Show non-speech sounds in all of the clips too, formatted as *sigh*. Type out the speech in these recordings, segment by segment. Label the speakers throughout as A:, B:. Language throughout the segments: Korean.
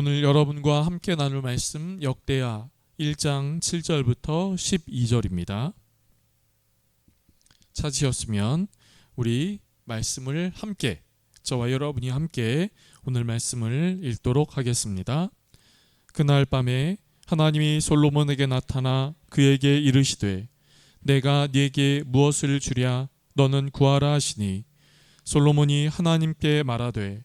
A: 오늘 여러분과 함께 나눌 말씀 역대하 1장 7절부터 12절입니다. 찾으셨으면 우리 말씀을 함께 저와 여러분이 함께 오늘 말씀을 읽도록 하겠습니다. 그날 밤에 하나님이 솔로몬에게 나타나 그에게 이르시되 내가 네게 무엇을 주랴 너는 구하라 하시니 솔로몬이 하나님께 말하되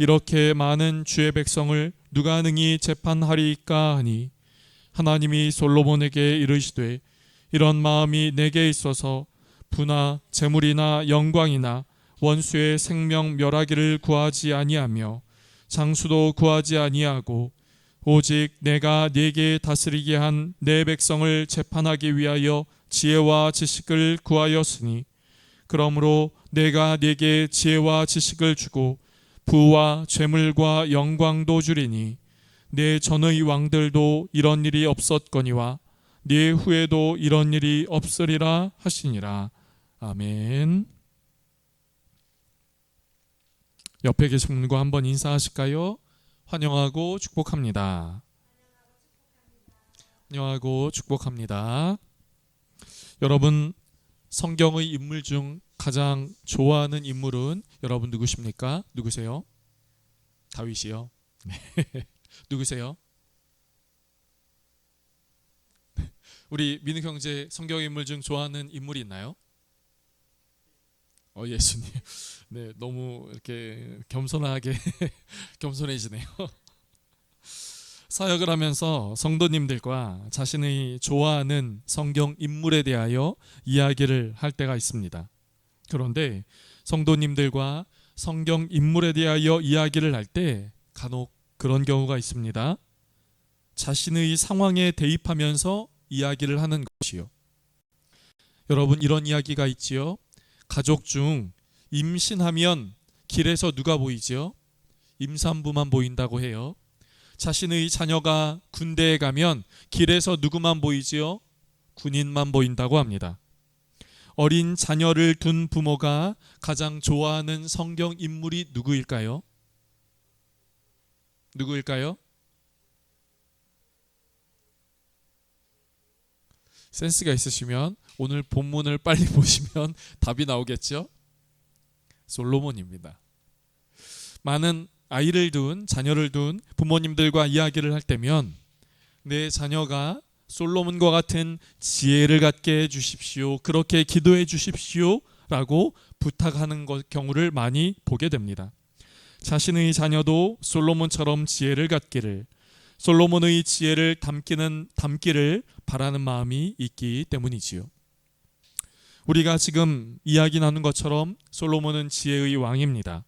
A: 이렇게 많은 주의 백성을 누가 능히 재판하리이까 하니 하나님이 솔로몬에게 이르시되 이런 마음이 내게 있어서 부나 재물이나 영광이나 원수의 생명 멸하기를 구하지 아니하며 장수도 구하지 아니하고 오직 내가 네게 다스리게 한 내 백성을 재판하기 위하여 지혜와 지식을 구하였으니 그러므로 내가 네게 지혜와 지식을 주고 부와 재물과 영광도 주리니 내 전의 왕들도 이런 일이 없었거니와 네 후에도 이런 일이 없으리라 하시니라 아멘. 옆에 계신 분과 한번 인사하실까요? 환영하고 축복합니다. 환영하고 축복합니다. 여러분 성경의 인물 중 가장 좋아하는 인물은 여러분 누구십니까? 누구세요? 다윗이요. 네. *laughs* 누구세요? *laughs* 우리 민우 형제 성경 인물 중 좋아하는 인물이 있나요? 어 예수님. *laughs* 네, 너무 이렇게 겸손하게 겸손해지네요. 사역을 하면서 성도님들과 자신의 좋아하는 성경 인물에 대하여 이야기를 할 때가 있습니다. 그런데 성도님들과 성경 인물에 대하여 이야기를 할 때 간혹 그런 경우가 있습니다. 자신의 상황에 대입하면서 이야기를 하는 것이요. 여러분 이런 이야기가 있지요. 가족 중 임신하면 길에서 누가 보이지요? 임산부만 보인다고 해요. 자신의 자녀가 군대에 가면 길에서 누구만 보이지요? 군인만 보인다고 합니다. 어린 자녀를 둔 부모가 가장 좋아하는 성경 인물이 누구일까요? 누구일까요? 센스가 있으시면 오늘 본문을 빨리 *laughs* 보시면 답이 나오겠죠? 솔로몬입니다. 많은 아이를 둔 자녀를 둔 부모님들과 이야기를 할 때면 내 자녀가 솔로몬과 같은 지혜를 갖게 해 주십시오. 그렇게 기도해 주십시오 라고 부탁하는 것, 경우를 많이 보게 됩니다. 자신의 자녀도 솔로몬처럼 지혜를 갖기를 솔로몬의 지혜를 담기는 담기를 바라는 마음이 있기 때문이지요. 우리가 지금 이야기 나눈 것처럼 솔로몬은 지혜의 왕입니다.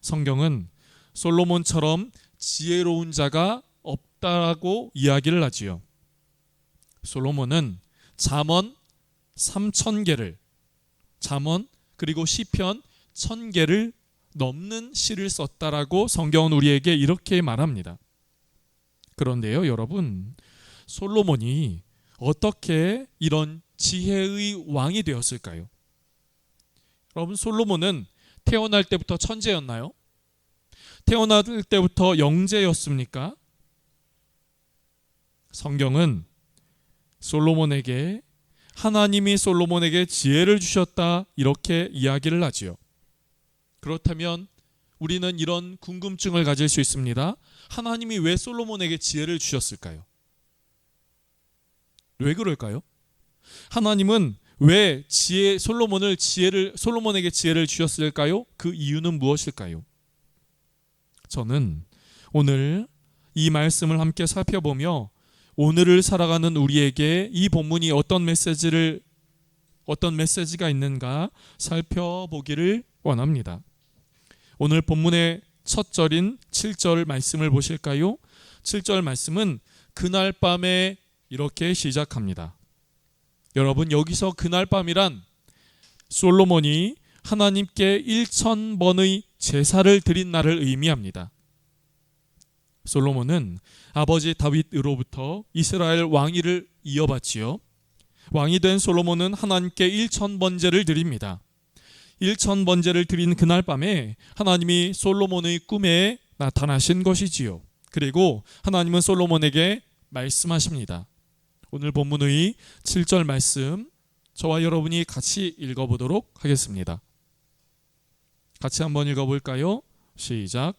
A: 성경은 솔로몬처럼 지혜로운 자가 없다고 이야기를 하지요. 솔로몬은 잠언 3천 개를 잠언 그리고 시편 1000개를 넘는 시를 썼다라고 성경은 우리에게 이렇게 말합니다. 그런데요, 여러분, 솔로몬이 어떻게 이런 지혜의 왕이 되었을까요? 여러분, 솔로몬은 태어날 때부터 천재였나요? 태어날 때부터 영재였습니까? 성경은 솔로몬에게 하나님이 솔로몬에게 지혜를 주셨다 이렇게 이야기를 하지요. 그렇다면 우리는 이런 궁금증을 가질 수 있습니다. 하나님이 왜 솔로몬에게 지혜를 주셨을까요? 왜 그럴까요? 하나님은 왜 지혜 솔로몬을 지혜를 솔로몬에게 지혜를 주셨을까요? 그 이유는 무엇일까요? 저는 오늘 이 말씀을 함께 살펴보며 오늘을 살아가는 우리에게 이 본문이 어떤 메시지를 어떤 메시지가 있는가 살펴보기를 원합니다. 오늘 본문의 첫 절인 7절 말씀을 보실까요? 7절 말씀은 그날 밤에 이렇게 시작합니다. 여러분 여기서 그날 밤이란 솔로몬이 하나님께 1천 번의 제사를 드린 날을 의미합니다. 솔로몬은 아버지 다윗으로부터 이스라엘 왕위를 이어받지요. 왕이 된 솔로몬은 하나님께 1천 번제를 드립니다. 1천 번제를 드린 그날 밤에 하나님이 솔로몬의 꿈에 나타나신 것이지요. 그리고 하나님은 솔로몬에게 말씀하십니다. 오늘 본문의 7절 말씀 저와 여러분이 같이 읽어보도록 하겠습니다. 같이 한번 읽어볼까요? 시작.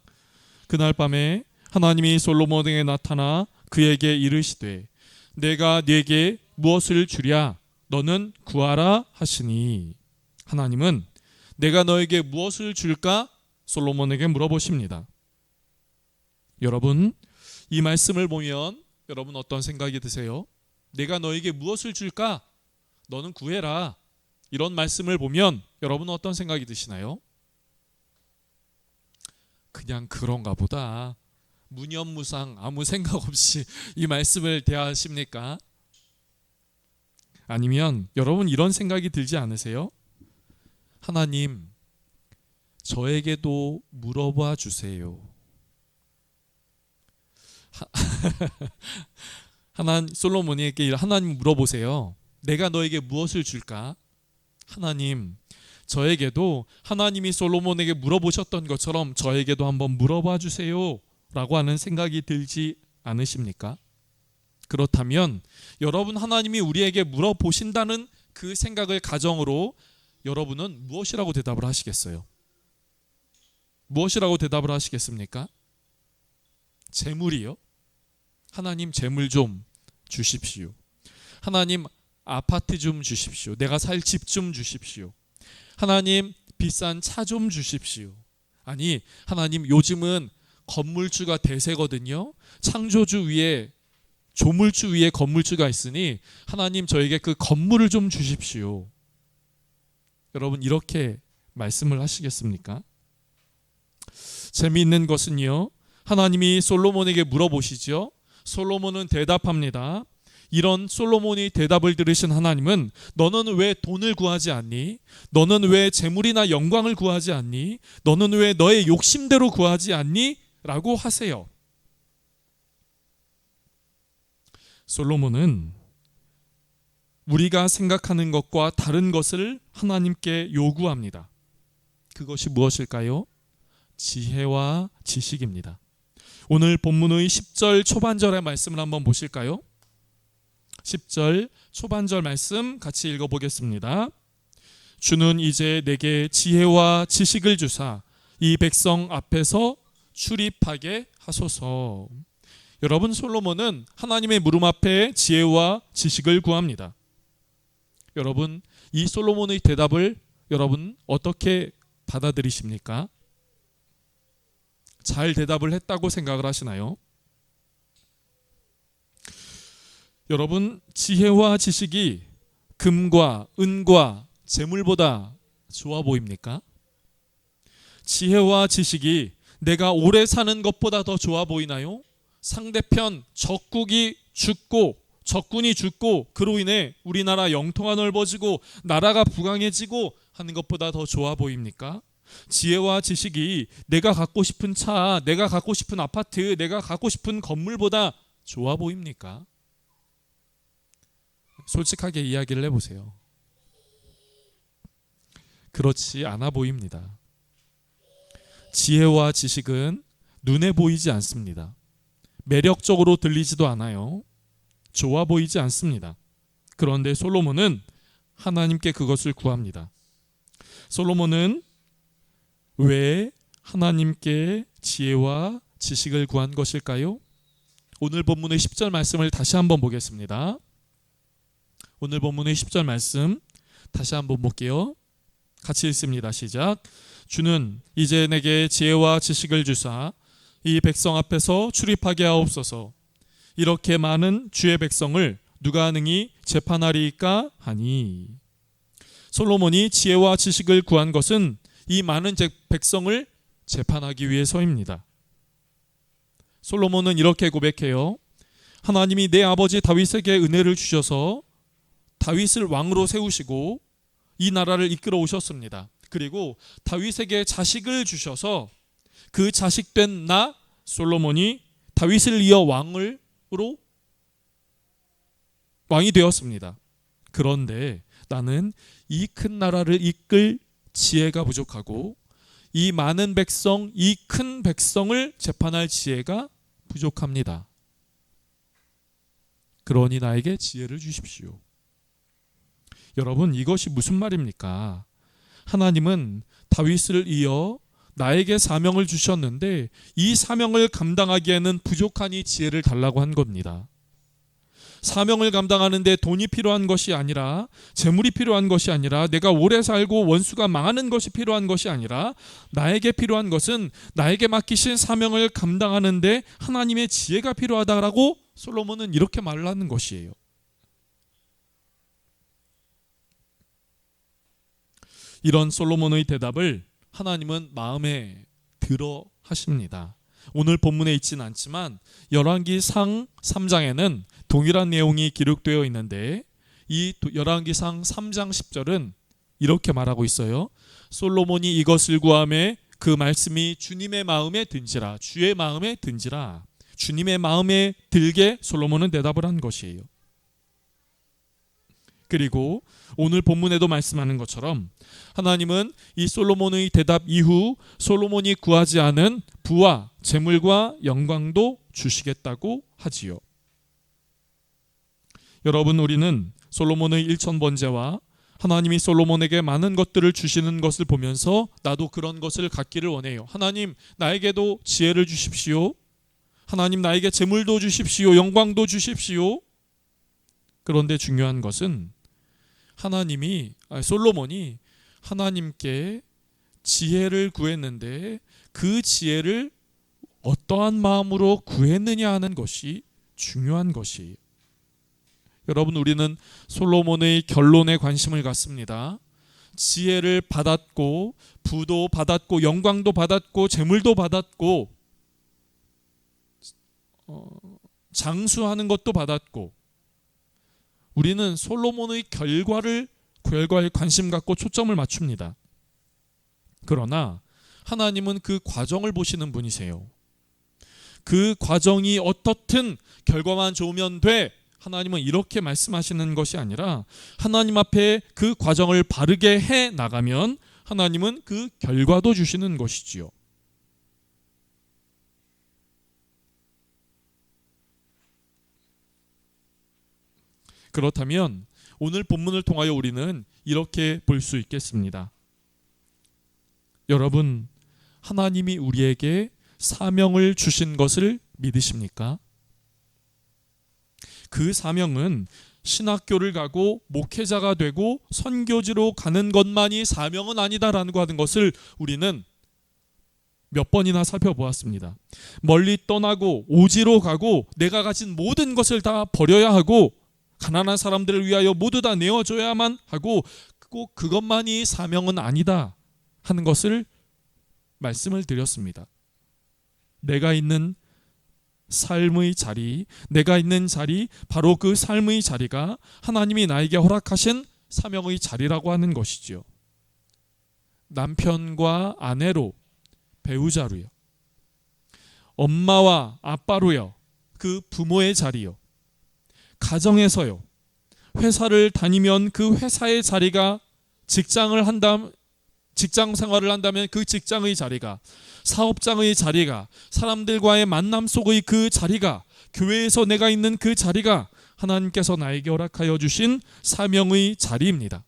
A: 그날 밤에 하나님이 솔로몬에게 나타나 그에게 이르시되 내가 네게 무엇을 주랴 너는 구하라 하시니 하나님은 내가 너에게 무엇을 줄까 솔로몬에게 물어보십니다. 여러분 이 말씀을 보면 여러분 어떤 생각이 드세요? 내가 너에게 무엇을 줄까? 너는 구해라. 이런 말씀을 보면 여러분 어떤 생각이 드시나요? 그냥 그런가 보다. 무념무상 아무 생각 없이 이 말씀을 대하십니까? 아니면 여러분 이런 생각이 들지 않으세요? 하나님 저에게도 물어봐 주세요. *laughs* 하나 솔로몬에게 하나님 물어보세요. 내가 너에게 무엇을 줄까? 하나님 저에게도 하나님이 솔로몬에게 물어보셨던 것처럼 저에게도 한번 물어봐 주세요 라고 하는 생각이 들지 않으십니까? 그렇다면 여러분 하나님이 우리에게 물어보신다는 그 생각을 가정으로 여러분은 무엇이라고 대답을 하시겠어요? 무엇이라고 대답을 하시겠습니까? 재물이요? 하나님 재물 좀 주십시오. 하나님 아파트 좀 주십시오. 내가 살 집 좀 주십시오. 하나님 비싼 차 좀 주십시오. 아니 하나님 요즘은 건물주가 대세거든요. 창조주 위에 조물주 위에 건물주가 있으니 하나님 저에게 그 건물을 좀 주십시오. 여러분 이렇게 말씀을 하시겠습니까? 재미있는 것은요. 하나님이 솔로몬에게 물어보시죠. 솔로몬은 대답합니다. 이런 솔로몬이 대답을 들으신 하나님은 너는 왜 돈을 구하지 않니? 너는 왜 재물이나 영광을 구하지 않니? 너는 왜 너의 욕심대로 구하지 않니? 라고 하세요. 솔로몬은 우리가 생각하는 것과 다른 것을 하나님께 요구합니다. 그것이 무엇일까요? 지혜와 지식입니다. 오늘 본문의 10절 초반절의 말씀을 한번 보실까요? 10절 초반절 말씀 같이 읽어보겠습니다. 주는 이제 내게 지혜와 지식을 주사 이 백성 앞에서 출입하게 하소서. 여러분 솔로몬은 하나님의 물음 앞에 지혜와 지식을 구합니다. 여러분 이 솔로몬의 대답을 여러분 어떻게 받아들이십니까? 잘 대답을 했다고 생각을 하시나요? 여러분 지혜와 지식이 금과 은과 재물보다 좋아 보입니까? 지혜와 지식이 내가 오래 사는 것보다 더 좋아 보이나요? 상대편 적국이 죽고 적군이 죽고 그로 인해 우리나라 영토가 넓어지고 나라가 부강해지고 하는 것보다 더 좋아 보입니까? 지혜와 지식이 내가 갖고 싶은 차, 내가 갖고 싶은 아파트, 내가 갖고 싶은 건물보다 좋아 보입니까? 솔직하게 이야기를 해보세요. 그렇지 않아 보입니다. 지혜와 지식은 눈에 보이지 않습니다. 매력적으로 들리지도 않아요. 좋아 보이지 않습니다. 그런데 솔로몬은 하나님께 그것을 구합니다. 솔로몬은 왜 하나님께 지혜와 지식을 구한 것일까요? 오늘 본문의 10절 말씀을 다시 한번 보겠습니다. 오늘 본문의 10절 말씀 다시 한번 볼게요. 같이 읽습니다. 시작. 주는 이제 내게 지혜와 지식을 주사 이 백성 앞에서 출입하게 하옵소서. 이렇게 많은 주의 백성을 누가 능히 재판하리까 하니 솔로몬이 지혜와 지식을 구한 것은 이 많은 백성을 재판하기 위해서입니다. 솔로몬은 이렇게 고백해요. 하나님이 내 아버지 다윗에게 은혜를 주셔서 다윗을 왕으로 세우시고 이 나라를 이끌어 오셨습니다. 그리고 다윗에게 자식을 주셔서 그 자식된 나 솔로몬이 다윗을 이어 왕으로 왕이 되었습니다. 그런데 나는 이 큰 나라를 이끌 지혜가 부족하고 이 많은 백성, 이 큰 백성을 재판할 지혜가 부족합니다. 그러니 나에게 지혜를 주십시오. 여러분, 이것이 무슨 말입니까? 하나님은 다윗을 이어 나에게 사명을 주셨는데 이 사명을 감당하기에는 부족하니 지혜를 달라고 한 겁니다. 사명을 감당하는데 돈이 필요한 것이 아니라 재물이 필요한 것이 아니라 내가 오래 살고 원수가 망하는 것이 필요한 것이 아니라 나에게 필요한 것은 나에게 맡기신 사명을 감당하는데 하나님의 지혜가 필요하다라고 솔로몬은 이렇게 말을 하는 것이에요. 이런 솔로몬의 대답을 하나님은 마음에 들어 하십니다. 오늘 본문에 있지는 않지만 열왕기 상 3장에는 동일한 내용이 기록되어 있는데 이 열왕기 상 3장 10절은 이렇게 말하고 있어요. 솔로몬이 이것을 구함에 그 말씀이 주님의 마음에 든지라 주의 마음에 든지라 주님의 마음에 들게 솔로몬은 대답을 한 것이에요. 그리고 오늘 본문에도 말씀하는 것처럼 하나님은 이 솔로몬의 대답 이후 솔로몬이 구하지 않은 부와 재물과 영광도 주시겠다고 하지요. 여러분 우리는 솔로몬의 일천 번제와 하나님이 솔로몬에게 많은 것들을 주시는 것을 보면서 나도 그런 것을 갖기를 원해요. 하나님 나에게도 지혜를 주십시오. 하나님 나에게 재물도 주십시오. 영광도 주십시오. 그런데 중요한 것은 하나님이 아니, 솔로몬이 하나님께 지혜를 구했는데 그 지혜를 어떠한 마음으로 구했느냐 하는 것이 중요한 것이에요. 여러분 우리는 솔로몬의 결론에 관심을 갖습니다. 지혜를 받았고 부도 받았고 영광도 받았고 재물도 받았고 어, 장수하는 것도 받았고 우리는 솔로몬의 결과를 결과에 관심 갖고 초점을 맞춥니다. 그러나 하나님은 그 과정을 보시는 분이세요. 그 과정이 어떻든 결과만 좋으면 돼. 하나님은 이렇게 말씀하시는 것이 아니라 하나님 앞에 그 과정을 바르게 해 나가면 하나님은 그 결과도 주시는 것이지요. 그렇다면 오늘 본문을 통하여 우리는 이렇게 볼 수 있겠습니다. 여러분, 하나님이 우리에게 사명을 주신 것을 믿으십니까? 그 사명은 신학교를 가고 목회자가 되고 선교지로 가는 것만이 사명은 아니다라는 거 하는 것을 우리는 몇 번이나 살펴보았습니다. 멀리 떠나고 오지로 가고 내가 가진 모든 것을 다 버려야 하고 가난한 사람들을 위하여 모두 다 내어줘야만 하고 꼭 그것만이 사명은 아니다 하는 것을 말씀을 드렸습니다. 내가 있는 삶의 자리, 내가 있는 자리, 바로 그 삶의 자리가 하나님이 나에게 허락하신 사명의 자리라고 하는 것이지요. 남편과 아내로, 배우자로요. 엄마와 아빠로요. 그 부모의 자리요. 가정에서요. 회사를 다니면 그 회사의 자리가 직장을 한다 직장 생활을 한다면 그 직장의 자리가 사업장의 자리가 사람들과의 만남 속의 그 자리가 교회에서 내가 있는 그 자리가 하나님께서 나에게 허락하여 주신 사명의 자리입니다.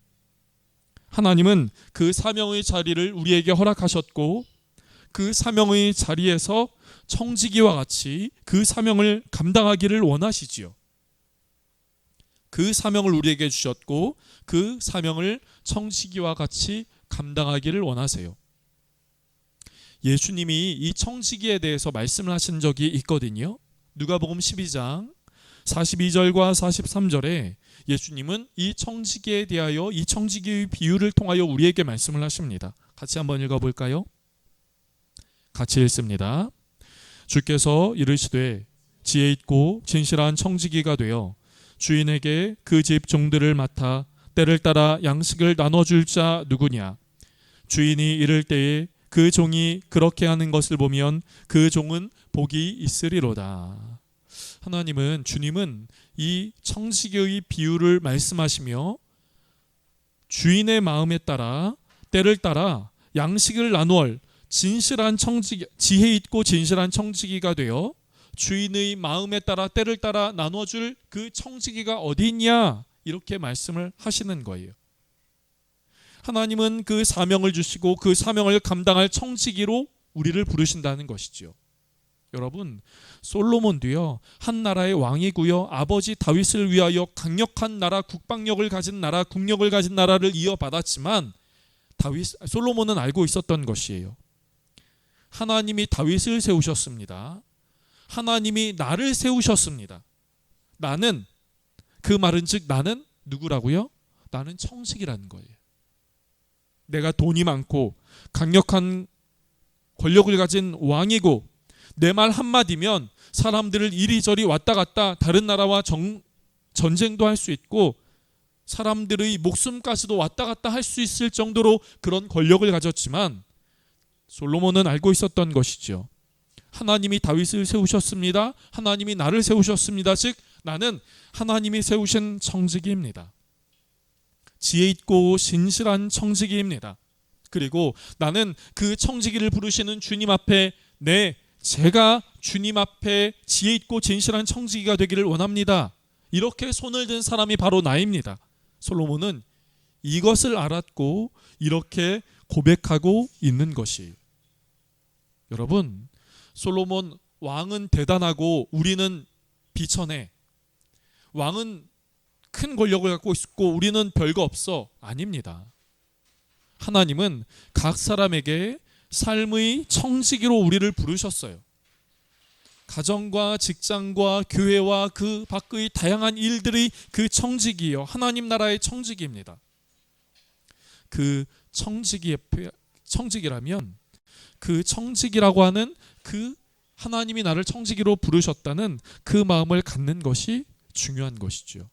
A: 하나님은 그 사명의 자리를 우리에게 허락하셨고 그 사명의 자리에서 청지기와 같이 그 사명을 감당하기를 원하시지요. 그 사명을 우리에게 주셨고 그 사명을 청지기와 같이 감당하기를 원하세요. 예수님이 이 청지기에 대해서 말씀을 하신 적이 있거든요. 누가복음 12장 42절과 43절에 예수님은 이 청지기에 대하여 이 청지기의 비유를 통하여 우리에게 말씀을 하십니다. 같이 한번 읽어 볼까요? 같이 읽습니다. 주께서 이르시되 지혜 있고 진실한 청지기가 되어 주인에게 그 집 종들을 맡아 때를 따라 양식을 나눠줄 자 누구냐 주인이 이를 때에 그 종이 그렇게 하는 것을 보면 그 종은 복이 있으리로다. 하나님은 주님은 이 청지기의 비유를 말씀하시며 주인의 마음에 따라 때를 따라 양식을 나누얼 진실한 청지기 지혜 있고 진실한 청지기가 되어 주인의 마음에 따라 때를 따라 나눠줄 그 청지기가 어디 있냐 이렇게 말씀을 하시는 거예요. 하나님은 그 사명을 주시고 그 사명을 감당할 청지기로 우리를 부르신다는 것이지요. 여러분 솔로몬도요 한 나라의 왕이고요 아버지 다윗을 위하여 강력한 나라 국방력을 가진 나라 국력을 가진 나라를 이어받았지만 다윗 솔로몬은 알고 있었던 것이에요. 하나님이 다윗을 세우셨습니다. 하나님이 나를 세우셨습니다. 나는 그 말은 즉 나는 누구라고요? 나는 청식이라는 거예요. 내가 돈이 많고 강력한 권력을 가진 왕이고 내 말 한마디면 사람들을 이리저리 왔다 갔다 다른 나라와 정, 전쟁도 할 수 있고 사람들의 목숨까지도 왔다 갔다 할 수 있을 정도로 그런 권력을 가졌지만 솔로몬은 알고 있었던 것이죠. 하나님이 다윗을 세우셨습니다. 하나님이 나를 세우셨습니다. 즉 나는 하나님이 세우신 청지기입니다. 지혜 있고 신실한 청지기입니다. 그리고 나는 그 청지기를 부르시는 주님 앞에 내 제가 주님 앞에 지혜 있고 진실한 청지기가 되기를 원합니다. 이렇게 손을 든 사람이 바로 나입니다. 솔로몬은 이것을 알았고 이렇게 고백하고 있는 것이 여러분 솔로몬 왕은 대단하고 우리는 비천해 왕은 큰 권력을 갖고 있고 우리는 별거 없어 아닙니다. 하나님은 각 사람에게 삶의 청지기로 우리를 부르셨어요. 가정과 직장과 교회와 그 밖의 다양한 일들의 그 청지기요. 하나님 나라의 청지기입니다. 그 청지기 청지기라면 그 청지기라고 하는 그 하나님이 나를 청지기로 부르셨다는 그 마음을 갖는 것이 중요한 것이죠.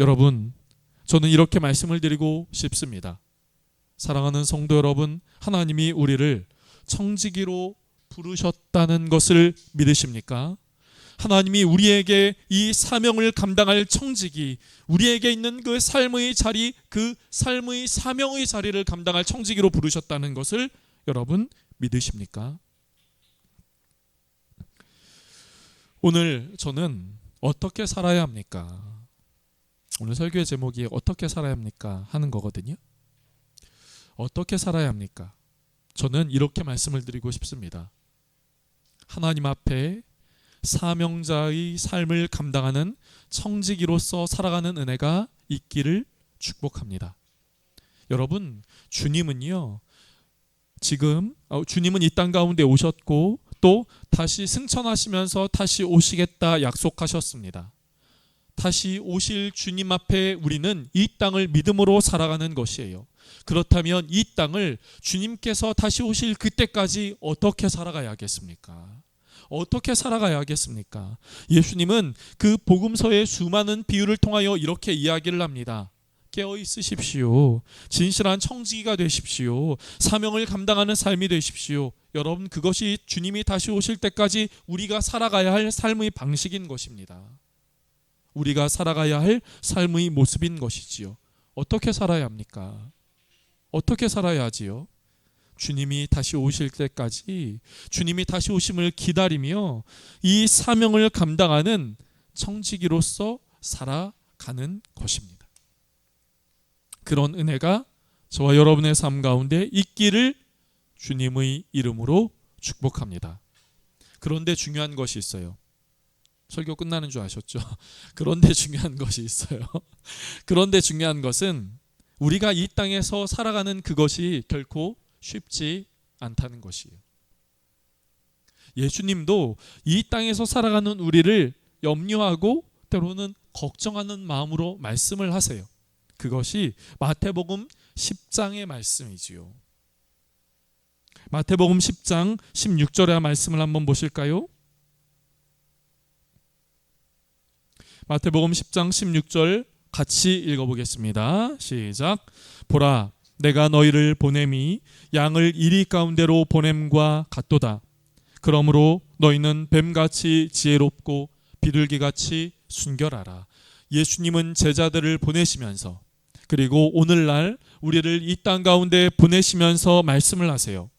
A: 여러분, 저는 이렇게 말씀을 드리고 싶습니다. 사랑하는 성도 여러분, 하나님이 우리를 청지기로 부르셨다는 것을 믿으십니까? 하나님이 우리에게 이 사명을 감당할 청지기, 우리에게 있는 그 삶의 자리, 그 삶의 사명의 자리를 감당할 청지기로 부르셨다는 것을 여러분 믿으십니까? 오늘 저는 어떻게 살아야 합니까? 오늘 설교의 제목이 어떻게 살아야 합니까? 하는 거거든요. 어떻게 살아야 합니까? 저는 이렇게 말씀을 드리고 싶습니다. 하나님 앞에 사명자의 삶을 감당하는 청지기로서 살아가는 은혜가 있기를 축복합니다. 여러분, 주님은요, 지금 어, 주님은 이 땅 가운데 오셨고 또 다시 승천하시면서 다시 오시겠다 약속하셨습니다. 다시 오실 주님 앞에 우리는 이 땅을 믿음으로 살아가는 것이에요. 그렇다면 이 땅을 주님께서 다시 오실 그때까지 어떻게 살아가야겠습니까? 어떻게 살아가야겠습니까? 예수님은 그 복음서의 수많은 비유를 통하여 이렇게 이야기를 합니다. 깨어 있으십시오. 진실한 청지기가 되십시오. 사명을 감당하는 삶이 되십시오. 여러분 그것이 주님이 다시 오실 때까지 우리가 살아가야 할 삶의 방식인 것입니다. 우리가 살아가야 할 삶의 모습인 것이지요. 어떻게 살아야 합니까? 어떻게 살아야 하지요? 주님이 다시 오실 때까지 주님이 다시 오심을 기다리며 이 사명을 감당하는 청지기로서 살아가는 것입니다. 그런 은혜가 저와 여러분의 삶 가운데 있기를 주님의 이름으로 축복합니다. 그런데 중요한 것이 있어요. 설교 끝나는 줄 아셨죠? *laughs* 그런데 중요한 것이 있어요. *laughs* 그런데 중요한 것은 우리가 이 땅에서 살아가는 그것이 결코 쉽지 않다는 것이에요. 예수님도 이 땅에서 살아가는 우리를 염려하고 때로는 걱정하는 마음으로 말씀을 하세요. 그것이 마태복음 10장의 말씀이지요. 마태복음 10장 16절의 말씀을 한번 보실까요? 마태복음 10장 16절 같이 읽어보겠습니다. 시작. 보라, 내가 너희를 보냄이 양을 이리 가운데로 보냄과 같도다. 그러므로 너희는 뱀같이 지혜롭고 비둘기같이 순결하라. 예수님은 제자들을 보내시면서 그리고 오늘날 우리를 이 땅 가운데 보내시면서 말씀을 하세요.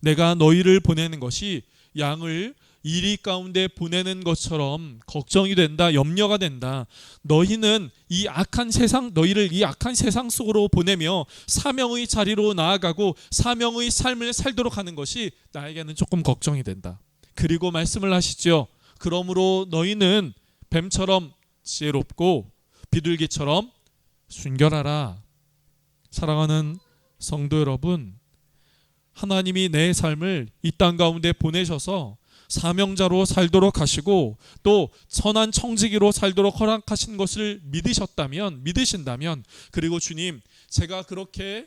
A: 내가 너희를 보내는 것이 양을 이리 가운데 보내는 것처럼 걱정이 된다, 염려가 된다. 너희는 이 악한 세상, 너희를 이 악한 세상 속으로 보내며 사명의 자리로 나아가고 사명의 삶을 살도록 하는 것이 나에게는 조금 걱정이 된다. 그리고 말씀을 하시죠. 그러므로 너희는 뱀처럼 지혜롭고 비둘기처럼 순결하라. 사랑하는 성도 여러분, 하나님이 내 삶을 이 땅 가운데 보내셔서 사명자로 살도록 하시고 또 선한 청지기로 살도록 허락하신 것을 믿으셨다면 믿으신다면 그리고 주님 제가 그렇게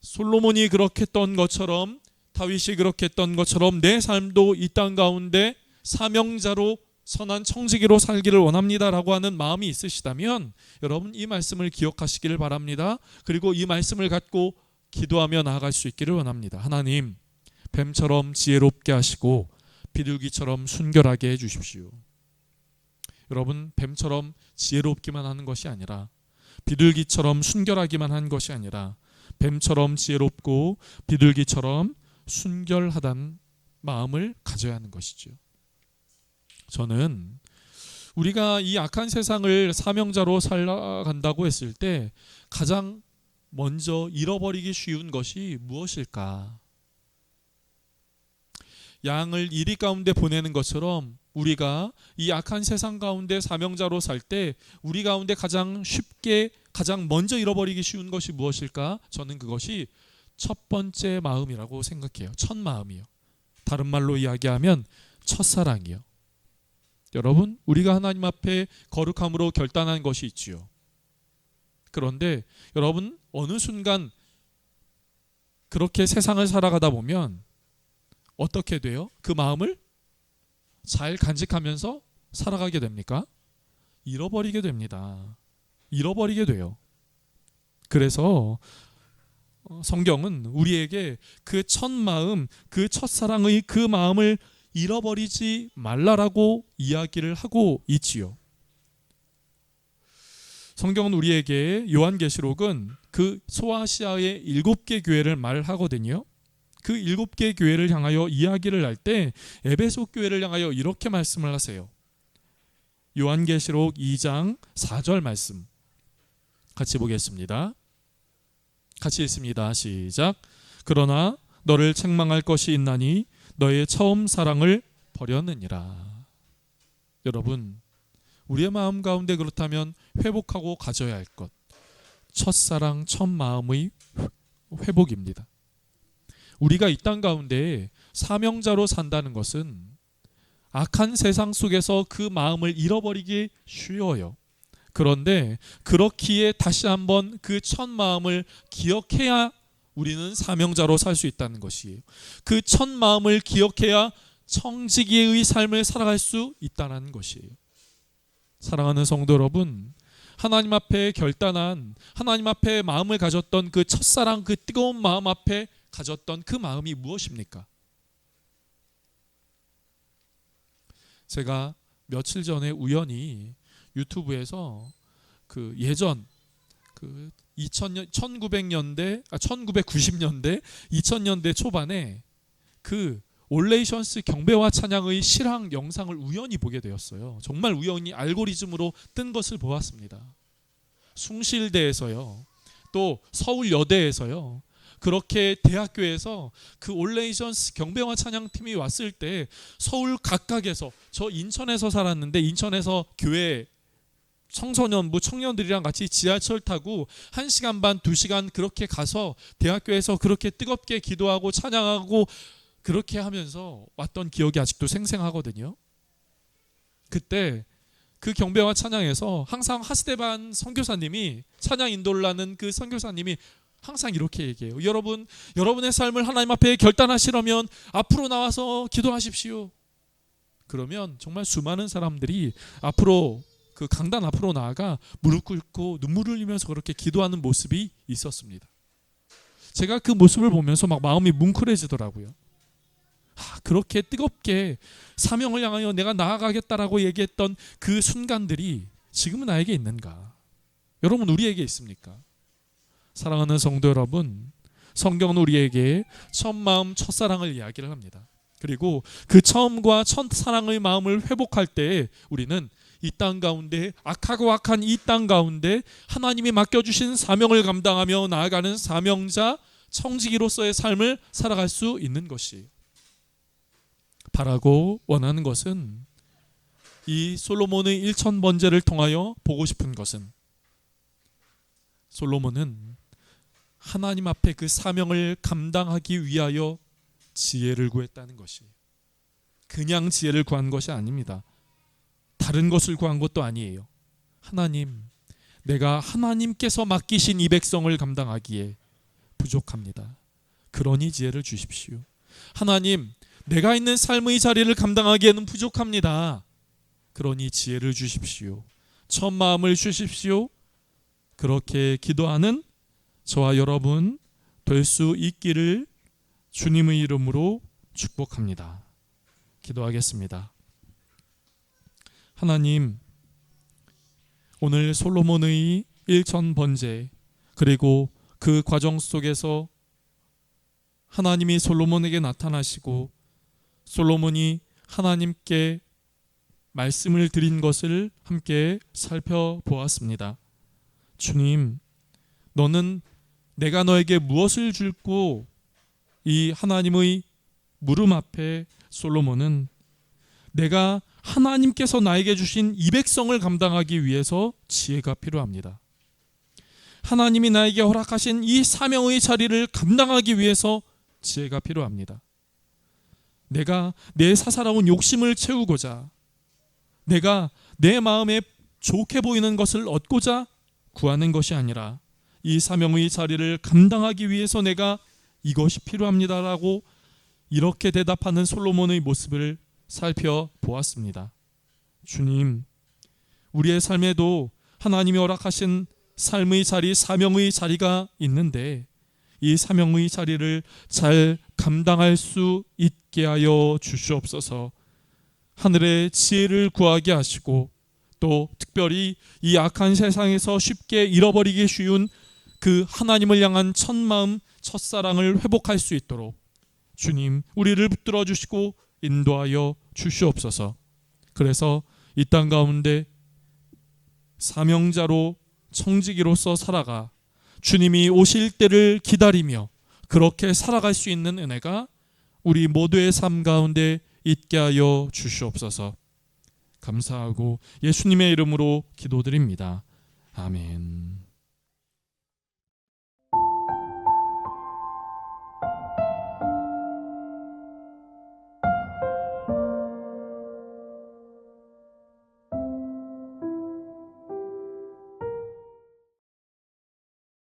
A: 솔로몬이 그렇게 했던 것처럼 다윗이 그렇게 했던 것처럼 내 삶도 이 땅 가운데 사명자로 선한 청지기로 살기를 원합니다라고 하는 마음이 있으시다면 여러분 이 말씀을 기억하시기를 바랍니다. 그리고 이 말씀을 갖고 기도하며 나아갈 수 있기를 원합니다. 하나님 뱀처럼 지혜롭게 하시고 비둘기처럼 순결하게 해 주십시오. 여러분 뱀처럼 지혜롭기만 하는 것이 아니라 비둘기처럼 순결하기만 한 것이 아니라 뱀처럼 지혜롭고 비둘기처럼 순결하다는 마음을 가져야 하는 것이죠. 저는 우리가 이 악한 세상을 사명자로 살아간다고 했을 때 가장 먼저 잃어버리기 쉬운 것이 무엇일까? 양을 이리 가운데 보내는 것처럼 우리가 이 악한 세상 가운데 사명자로 살 때 우리 가운데 가장 쉽게 가장 먼저 잃어버리기 쉬운 것이 무엇일까? 저는 그것이 첫 번째 마음이라고 생각해요. 첫 마음이요. 다른 말로 이야기하면 첫사랑이요. 여러분, 우리가 하나님 앞에 거룩함으로 결단한 것이 있지요. 그런데 여러분 어느 순간 그렇게 세상을 살아가다 보면 어떻게 돼요? 그 마음을 잘 간직하면서 살아가게 됩니까? 잃어버리게 됩니다. 잃어버리게 돼요. 그래서 어, 성경은 우리에게 그 첫 마음, 그 첫사랑의 그 마음을 잃어버리지 말라라고 이야기를 하고 있지요. 성경은 우리에게 요한계시록은 그 소아시아의 일곱 개 교회를 말하거든요. 그 일곱 개 교회를 향하여 이야기를 할 때 에베소 교회를 향하여 이렇게 말씀을 하세요. 요한계시록 2장 4절 말씀 같이 보겠습니다. 같이 읽습니다. 시작. 그러나 너를 책망할 것이 있나니 너의 처음 사랑을 버렸느니라. 여러분, 우리의 마음 가운데 그렇다면 회복하고 가져야 할 것. 첫사랑, 첫 마음의 회복입니다. 우리가 이 땅 가운데 사명자로 산다는 것은 악한 세상 속에서 그 마음을 잃어버리기 쉬워요. 그런데 그렇기에 다시 한번 그 첫 마음을 기억해야 우리는 사명자로 살 수 있다는 것이에요. 그 첫 마음을 기억해야 청지기의 삶을 살아갈 수 있다는 것이에요. 사랑하는 성도 여러분, 하나님 앞에 결단한 하나님 앞에 마음을 가졌던 그 첫사랑 그 뜨거운 마음 앞에 가졌던 그 마음이 무엇입니까? 제가 며칠 전에 우연히 유튜브에서 그 예전 그 2000년 1900년대 아 1990년대 2000년대 초반에 그 올레이션스 경배와 찬양의 실황 영상을 우연히 보게 되었어요. 정말 우연히 알고리즘으로 뜬 것을 보았습니다. 숭실대에서요. 또 서울여대에서요. 그렇게 대학교에서 그 올레이션스 경배와 찬양팀이 왔을 때 서울 각각에서 저 인천에서 살았는데 인천에서 교회 청소년부 청년들이랑 같이 지하철 타고 1시간 반, 2시간 그렇게 가서 대학교에서 그렇게 뜨겁게 기도하고 찬양하고 그렇게 하면서 왔던 기억이 아직도 생생하거든요. 그때 그 경배와 찬양에서 항상 하스데반 선교사님이 찬양 인도를 하는 그 선교사님이 항상 이렇게 얘기해요. 여러분, 여러분의 삶을 하나님 앞에 결단하시려면 앞으로 나와서 기도하십시오. 그러면 정말 수많은 사람들이 앞으로 그 강단 앞으로 나아가 무릎 꿇고 눈물을 흘리면서 그렇게 기도하는 모습이 있었습니다. 제가 그 모습을 보면서 막 마음이 뭉클해지더라고요. 아, 그렇게 뜨겁게 사명을 향하여 내가 나아가겠다라고 얘기했던 그 순간들이 지금은 나에게 있는가? 여러분 우리에게 있습니까? 사랑하는 성도 여러분, 성경은 우리에게 첫 마음, 첫 사랑을 이야기를 합니다. 그리고 그 처음과 첫 사랑의 마음을 회복할 때 우리는 이 땅 가운데 악하고 악한 이 땅 가운데 하나님이 맡겨주신 사명을 감당하며 나아가는 사명자 청지기로서의 삶을 살아갈 수 있는 것이 바라고 원하는 것은 이 솔로몬의 일천 번제를 통하여 보고 싶은 것은 솔로몬은 하나님 앞에 그 사명을 감당하기 위하여 지혜를 구했다는 것이 그냥 지혜를 구한 것이 아닙니다. 다른 것을 구한 것도 아니에요. 하나님, 내가 하나님께서 맡기신 이 백성을 감당하기에 부족합니다. 그러니 지혜를 주십시오. 하나님, 내가 있는 삶의 자리를 감당하기에는 부족합니다. 그러니 지혜를 주십시오. 첫 마음을 주십시오. 그렇게 기도하는 저와 여러분 될 수 있기를 주님의 이름으로 축복합니다. 기도하겠습니다. 하나님, 오늘 솔로몬의 일천 번제 그리고 그 과정 속에서 하나님이 솔로몬에게 나타나시고 솔로몬이 하나님께 말씀을 드린 것을 함께 살펴보았습니다. 주님, 너는 내가 너에게 무엇을 줄고 이 하나님의 물음 앞에 솔로몬은 내가 하나님께서 나에게 주신 이 백성을 감당하기 위해서 지혜가 필요합니다. 하나님이 나에게 허락하신 이 사명의 자리를 감당하기 위해서 지혜가 필요합니다. 내가 내 사사로운 욕심을 채우고자 내가 내 마음에 좋게 보이는 것을 얻고자 구하는 것이 아니라 이 사명의 자리를 감당하기 위해서 내가 이것이 필요합니다라고 이렇게 대답하는 솔로몬의 모습을 살펴보았습니다. 주님, 우리의 삶에도 하나님이 허락하신 삶의 자리, 사명의 자리가 있는데 이 사명의 자리를 잘 감당할 수 있게 하여 주시옵소서. 하늘의 지혜를 구하게 하시고 또 특별히 이 악한 세상에서 쉽게 잃어버리기 쉬운 그 하나님을 향한 첫 마음, 첫 사랑을 회복할 수 있도록 주님 우리를 붙들어 주시고 인도하여 주시옵소서. 그래서 이 땅 가운데 사명자로 청지기로서 살아가 주님이 오실 때를 기다리며 그렇게 살아갈 수 있는 은혜가 우리 모두의 삶 가운데 있게 하여 주시옵소서. 감사하고 예수님의 이름으로 기도드립니다. 아멘.